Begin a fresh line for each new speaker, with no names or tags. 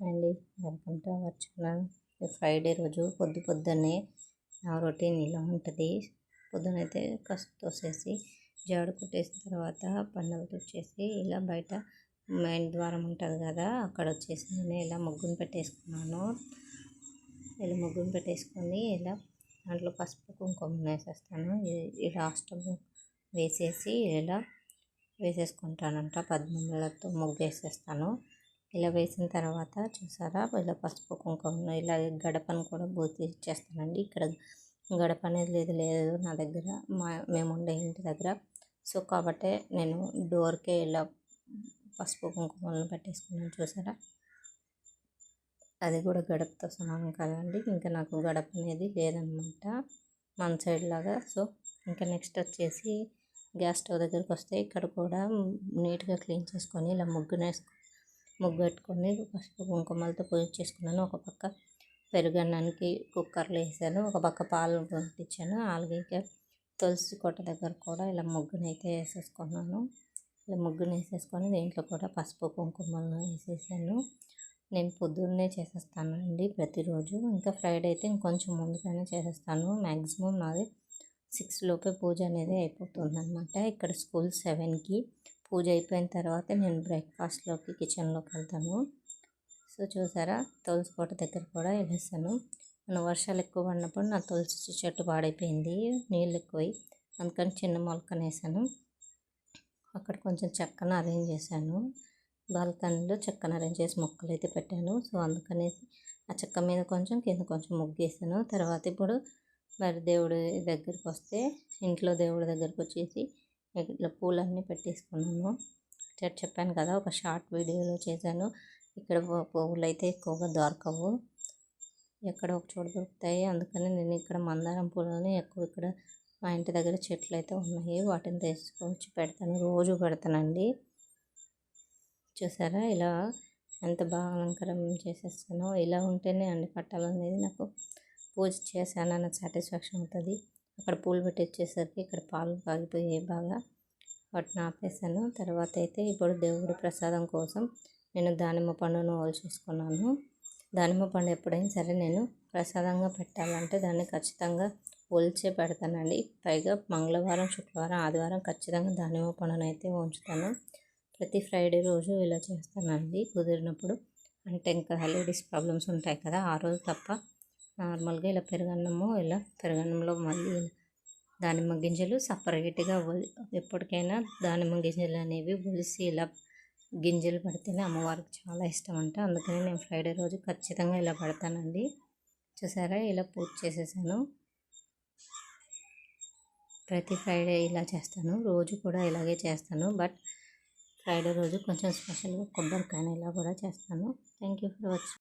అండి. Welcome to our channel. Friday రోజు పొద్దు పొద్దున్నే నా రొటీన్ ఇలా ఉంటుంది. పొద్దునైతే కసు తోసేసి జాడు కొట్టేసిన తర్వాత పండుగ వచ్చేసి ఇలా బయట మెయిన్ ద్వారం ఉంటుంది కదా అక్కడ వచ్చేసి నేను ఇలా ముగ్గును పెట్టేసుకున్నాను. ఇలా ముగ్గును పెట్టేసుకొని ఇలా దాంట్లో పసుపు కుంకుమ వేసేస్తాను. ఇలా అష్టం వేసేసి ఇలా వేసేసుకుంటానంట. పద్మములతో ముగ్గు వేసేస్తాను ఇలా వేసిన తర్వాత చూసారా? ఇలా పసుపు కుంకుమను ఇలా గడపను కూడా బూతి ఇచ్చేస్తానండి ఇక్కడ గడప అనేది లేదు లేదు నా దగ్గర. మా మేము ఉండే ఇంటి దగ్గర. సో కాబట్టి నేను డోర్కే ఇలా పసుపు కుంకుమలను పెట్టేసుకున్నాను. చూసారా? అది కూడా గడపతో సమానం కదండి. ఇంకా నాకు గడప అనేది లేదనమాట. మన సైడ్ లాగా. సో ఇంకా నెక్స్ట్ వచ్చేసి గ్యాస్ స్టవ్ దగ్గరికి వస్తే ఇక్కడ కూడా నీట్గా క్లీన్ చేసుకొని ఇలా ముగ్గునేసుకొని ముగ్గు పెట్టుకొని పసుపు కుంకుమలతో పూజ చేసుకున్నాను. ఒక పక్క పెరుగన్నానికి కుక్కర్లో వేసాను. ఒక పక్క పాలు పంపించాను. అలాగే తులసి కొట్ట దగ్గర కూడా ఇలా ముగ్గునైతే వేసేసుకున్నాను. ఇలా ముగ్గును వేసేసుకొని దీంట్లో కూడా పసుపు కుంకుమలను వేసేసాను. నేను పొద్దున్నే చేసేస్తాను అండి ప్రతిరోజు. ఇంకా ఫ్రైడే అయితే ఇంకొంచెం ముందుగానే చేసేస్తాను. మ్యాక్సిమం నాది సిక్స్ లోపే పూజ అనేది అయిపోతుంది అనమాట ఇక్కడ స్కూల్ సెవెన్కి పూజ అయిపోయిన తర్వాత నేను బ్రేక్ఫాస్ట్లోకి కిచెన్లోకి వెళ్తాను. సో చూసారా? తులసి కోట దగ్గర కూడా వెళ్ళేసాను మన వర్షాలు ఎక్కువ పడినప్పుడు నా తులసి చెట్టు పాడైపోయింది నీళ్ళు ఎక్కువై. అందుకని చిన్న మొలకనేసాను అక్కడ కొంచెం చెక్కను అరేంజ్ చేశాను. బాల్కనీలో చెక్కను అరేంజ్ చేసి మొక్కలు అయితే పెట్టాను. సో అందుకనేసి ఆ చెక్క మీద కొంచెం కింద కొంచెం ముగ్గేసాను తర్వాత ఇప్పుడు మరి దేవుడి దగ్గరికి వస్తే ఇంట్లో దేవుడి దగ్గరికి వచ్చేసి ఇట్లా పూలన్నీ పెట్టేసుకున్నాను. చెప్పాను కదా ఒక షార్ట్ వీడియోలో చేశాను. ఇక్కడ పువ్వులు అయితే ఎక్కువగా దొరకవు. ఎక్కడ ఒక చోట దొరుకుతాయి. అందుకని నేను ఇక్కడ మందారం పూలని ఎక్కువ ఇక్కడ మా ఇంటి దగ్గర చెట్లు అయితే ఉన్నాయి. వాటిని తీసుకొచ్చి పెడతాను. రోజు పెడతానండి. చూసారా? ఇలా ఎంత బాగా అలంకారం చేసేస్తానో. ఇలా ఉంటేనే అన్ని పట్టాలనేది నాకు పూజ చేశానన్న సాటిస్ఫాక్షన్ అవుతుంది. అక్కడ పూలు పెట్టి వచ్చేసరికి ఇక్కడ పాలు కాగిపోయాయి బాగా వాటిని ఆపేసాను. తర్వాత అయితే ఇప్పుడు దేవుడి ప్రసాదం కోసం నేను దానిమ్మ పండును చేసుకున్నాను. దానిమ్మ పండు ఎప్పుడైనా సరే నేను ప్రసాదంగా పెట్టాలంటే దాన్ని ఖచ్చితంగా ఒలిచే పెడతానండి. పైగా మంగళవారం శుక్రవారం ఆదివారం ఖచ్చితంగా దానిమ్మ పండును అయితే ఉంచుతాను. ప్రతి ఫ్రైడే రోజు ఇలా చేస్తానండి. కుదిరినప్పుడు అంటే ఇంకా లేడీస్ ప్రాబ్లమ్స్ ఉంటాయి కదా ఆ రోజు తప్ప నార్మల్గా ఇలా పెరుగన్నము ఇలా పెరుగన్నంలో మళ్ళీ దానిమ్మ గింజలు సపరేట్గా ఎప్పటికైనా దానిమ్మ గింజలు అనేవి ఒలిసి ఇలా గింజలు పడితేనే అమ్మవారికి చాలా ఇష్టం అంట అందుకని నేను ఫ్రైడే రోజు ఖచ్చితంగా ఇలా పడతానండి. చూసారా? ఇలా పూజ చేసేసాను. ప్రతి ఫ్రైడే ఇలా చేస్తాను. రోజు కూడా ఇలాగే చేస్తాను. బట్ ఫ్రైడే రోజు కొంచెం స్పెషల్గా కొబ్బరికాయ ఇలా కూడా చేస్తాను. Thank you for watching